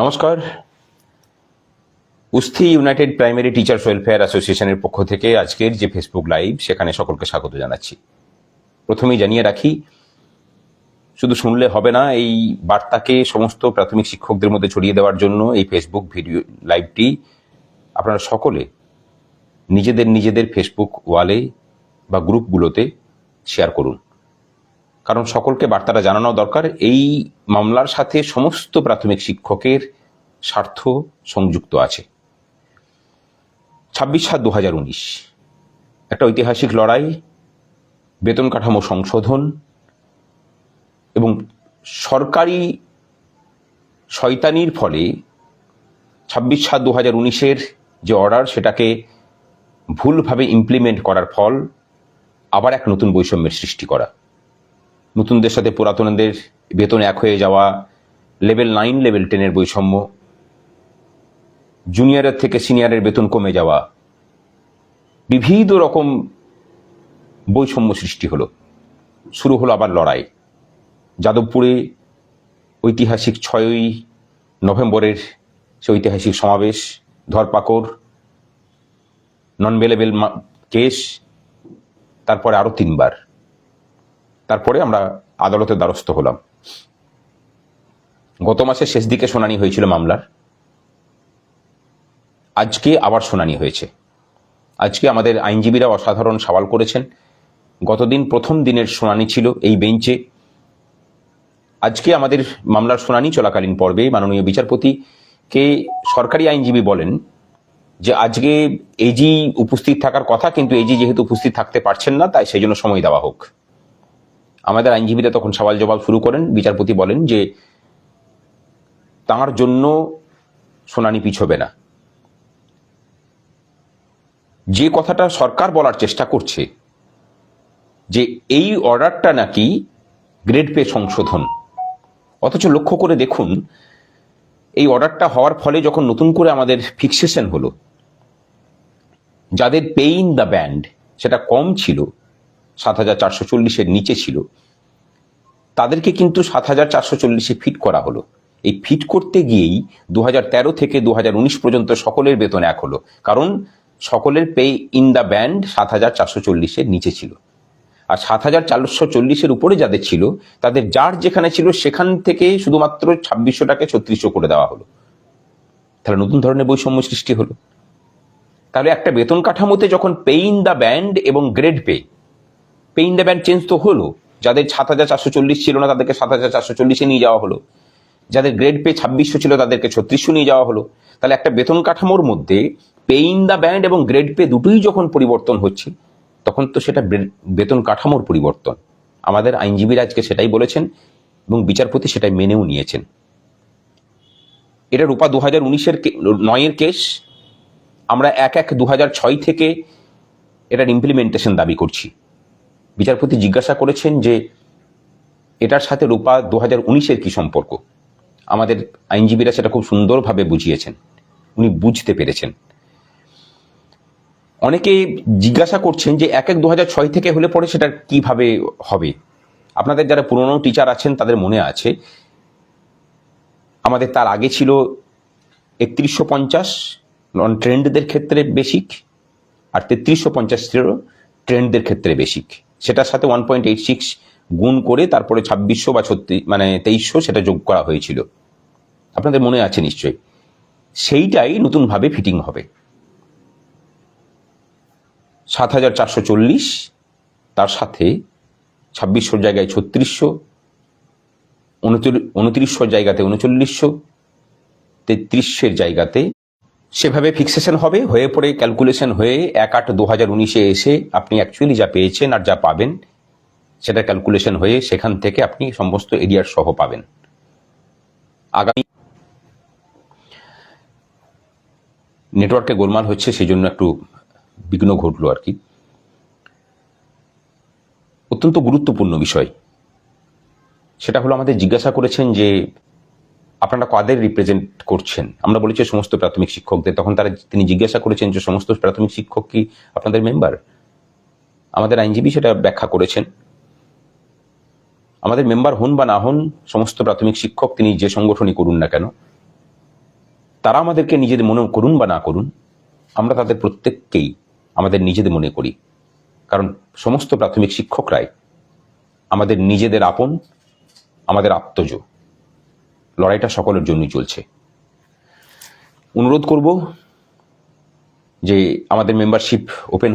নমস্কার। Usthi united primary teachers welfare অ্যাসোসিয়েশনের পক্ষ থেকে আজকের যে ফেসবুক লাইভ, সেখানে সকলকে স্বাগত জানাচ্ছি। প্রথমেই জানিয়ে রাখি, শুধু শুনলে হবে না, এই বার্তাকে সমস্ত প্রাথমিক শিক্ষকদের মধ্যে ছড়িয়ে দেওয়ার জন্য এই ফেসবুক ভিডিও লাইভটি আপনারা সকলে নিজেদের নিজেদের ফেসবুক ওয়ালে বা গ্রুপগুলোতে শেয়ার করুন। কারণ সকলকে বার্তাটা জানানো দরকার, এই মামলার সাথে সমস্ত প্রাথমিক শিক্ষকের স্বার্থ সংযুক্ত আছে। ছাব্বিশ সাত দু হাজার উনিশ, একটা ঐতিহাসিক লড়াই, বেতন কাঠামো সংশোধন এবং সরকারি শয়তানির ফলে ছাব্বিশ সাত দু হাজার উনিশের যে অর্ডার, সেটাকে ভুলভাবে ইমপ্লিমেন্ট করার ফল আবার এক নতুন বৈষম্যের সৃষ্টি করা। নতুনদের সাথে পুরাতনদের বেতন এক হয়ে যাওয়া, লেভেল নাইন, লেভেল টেনের বৈষম্য, জুনিয়রের থেকে সিনিয়রের বেতন কমে যাওয়া, বিবিধ রকম বৈষম্য সৃষ্টি হলো। শুরু হলো আবার লড়াই। যাদবপুরে ঐতিহাসিক ছয়ই নভেম্বরের সে ঐতিহাসিক সমাবেশ, ধরপাকড় নন বেলেবেল কেস, তারপরে আরও তিনবার। তারপরে আমরা আদালতের দ্বারস্থ হলাম। গত মাসের শেষ দিকে শুনানি হয়েছিল মামলার। আজকে আবার শুনানি হয়েছে। আজকে আমাদের আইনজীবীরা অসাধারণ সওয়াল করেছেন। গতদিন প্রথম দিনের শুনানি ছিল এই বেঞ্চে। আজকে আমাদের মামলার শুনানি চলাকালীন পর্বে মাননীয় বিচারপতিকে সরকারি আইনজীবী বলেন যে আজকে এজি উপস্থিত থাকার কথা, কিন্তু এজি যেহেতু উপস্থিত থাকতে পারছেন না, তাই সেই জন্য সময় দেওয়া হোক। আমাদের আইনজীবীরা তখন সওয়াল জবাব শুরু করেন। বিচারপতি বলেন যে, তাঁর জন্য শুনানি পিছবে না। যে কথাটা সরকার বলার চেষ্টা করছে, যে এই অর্ডারটা নাকি গ্রেড পে সংশোধন। অথচ লক্ষ্য করে দেখুন, এই অর্ডারটা হওয়ার ফলে যখন নতুন করে আমাদের ফিক্সেশন হলো, যাদের পে ইন দ্য ব্যান্ড সেটা কম ছিল সাত হাজার চারশো চল্লিশের নিচে ছিল। তাদেরকে কিন্তু সাত হাজার চারশো চল্লিশে ফিট করা হলো। এই ফিট করতে গিয়েই দু থেকে দু হাজার উনিশ পর্যন্ত সকলের বেতন এক হলো। কারণ সকলের পে ইন দ্য ব্যান্ড সাত হাজার চারশো চল্লিশের নিচে ছিল। আর সাত হাজার চারশো চল্লিশের উপরে যাদের ছিল, তাদের যার যেখানে ছিল সেখান থেকে শুধুমাত্র ছাব্বিশশোটাকে ছত্রিশশো করে দেওয়া হলো। তাহলে নতুন ধরনের বৈষম্য সৃষ্টি হলো। তাহলে একটা বেতন কাঠামোতে যখন পে ইন দ্য ব্যান্ড এবং grade pay pay in the band change তো হলো। যাদের সাত হাজার চারশো চল্লিশ ছিল না, তাদেরকে সাত হাজার চারশো চল্লিশে নিয়ে যাওয়া হলো। যাদের গ্রেড পে ছাব্বিশশো ছিল, তাদেরকে ছত্রিশশো নিয়ে যাওয়া হলো। তাহলে একটা বেতন কাঠামোর মধ্যে পে ইন দ্য ব্যান্ড এবং গ্রেড পে দুটোই যখন পরিবর্তন হচ্ছে, তখন তো সেটা বেতন কাঠামোর পরিবর্তন। আমাদের আইনজীবীরা আজকে সেটাই বলেছেন এবং বিচারপতি সেটাই মেনেও নিয়েছেন। এটা রূপা দু হাজার উনিশের নয়ের কেস। আমরা এক এক দু ছয় থেকে এটার ইমপ্লিমেন্টেশন দাবি করছি। বিচারপতি জিজ্ঞাসা করেছেন যে এটার সাথে রূপা দু হাজার উনিশের কী সম্পর্ক? আমাদের আইনজীবীরা সেটা খুব সুন্দরভাবে বুঝিয়েছেন। উনি বুঝতে পেরেছেন। অনেকে জিজ্ঞাসা করছেন যে এক এক দু থেকে হলে পরে সেটা কীভাবে হবে? আপনাদের যারা পুরনো টিচার আছেন, তাদের মনে আছে, আমাদের তার আগে ছিল একত্রিশশো পঞ্চাশ নন ট্রেন্ডদের ক্ষেত্রে বেসিক আর তেত্রিশশো পঞ্চাশ ছিল ট্রেন্ডদের ক্ষেত্রে বেসিক সেটার সাথে ওয়ান পয়েন্ট এইট সিক্স গুণ করে তারপরে ছাব্বিশশো বা ছত্রিশ মানে তেইশশো সেটা যোগ করা হয়েছিল। আপনাদের মনে আছে নিশ্চয়ই। সেইটাই নতুনভাবে ফিটিং হবে। সাত হাজার চারশো চল্লিশ, তার সাথে ছাব্বিশশোর জায়গায় ছত্রিশশো উনত্রিশশোর জায়গাতে উনচল্লিশশো, তেত্রিশের জায়গাতে সেভাবে ফিক্সেশন হবে, হয়ে পড়ে ক্যালকুলেশন হয়ে এক আট দু হাজার উনিশে এসে আপনি অ্যাকচুয়ালি যা পেয়েছেন আর যা পাবেন সেটা ক্যালকুলেশন হয়ে সেখান থেকে আপনি সমস্ত এরিয়ার সহ পাবেন। আগামী নেটওয়ার্কে গোলমাল হচ্ছে সেই জন্য একটু বিঘ্ন ঘটলো আর কি। অত্যন্ত গুরুত্বপূর্ণ বিষয়। সেটা হলো আমাদের জিজ্ঞাসা করেছেন যে আপনারা কাদের রিপ্রেজেন্ট করছেন? আমরা বলেছি সমস্ত প্রাথমিক শিক্ষকদের। তখন তারা তিনি জিজ্ঞাসা করেছেন যে সমস্ত প্রাথমিক শিক্ষক কি আপনাদের মেম্বার আমাদের আইনজীবী সেটা ব্যাখ্যা করেছেন। আমাদের মেম্বার হন বা না হন, সমস্ত প্রাথমিক শিক্ষক তিনি যে সংগঠনই করুন না কেন, তারা আমাদেরকে নিজেদের মনে করুন বা না করুন, আমরা তাদের প্রত্যেককেই আমাদের নিজেদের মনে করি। কারণ সমস্ত প্রাথমিক শিক্ষকরাই আমাদের নিজেদের আপন, আমাদের আত্মজ। লড়াইটা সকলের জন্যই চলছে। অনুরোধ করব যে আমাদের মেম্বারশিপ ওপেন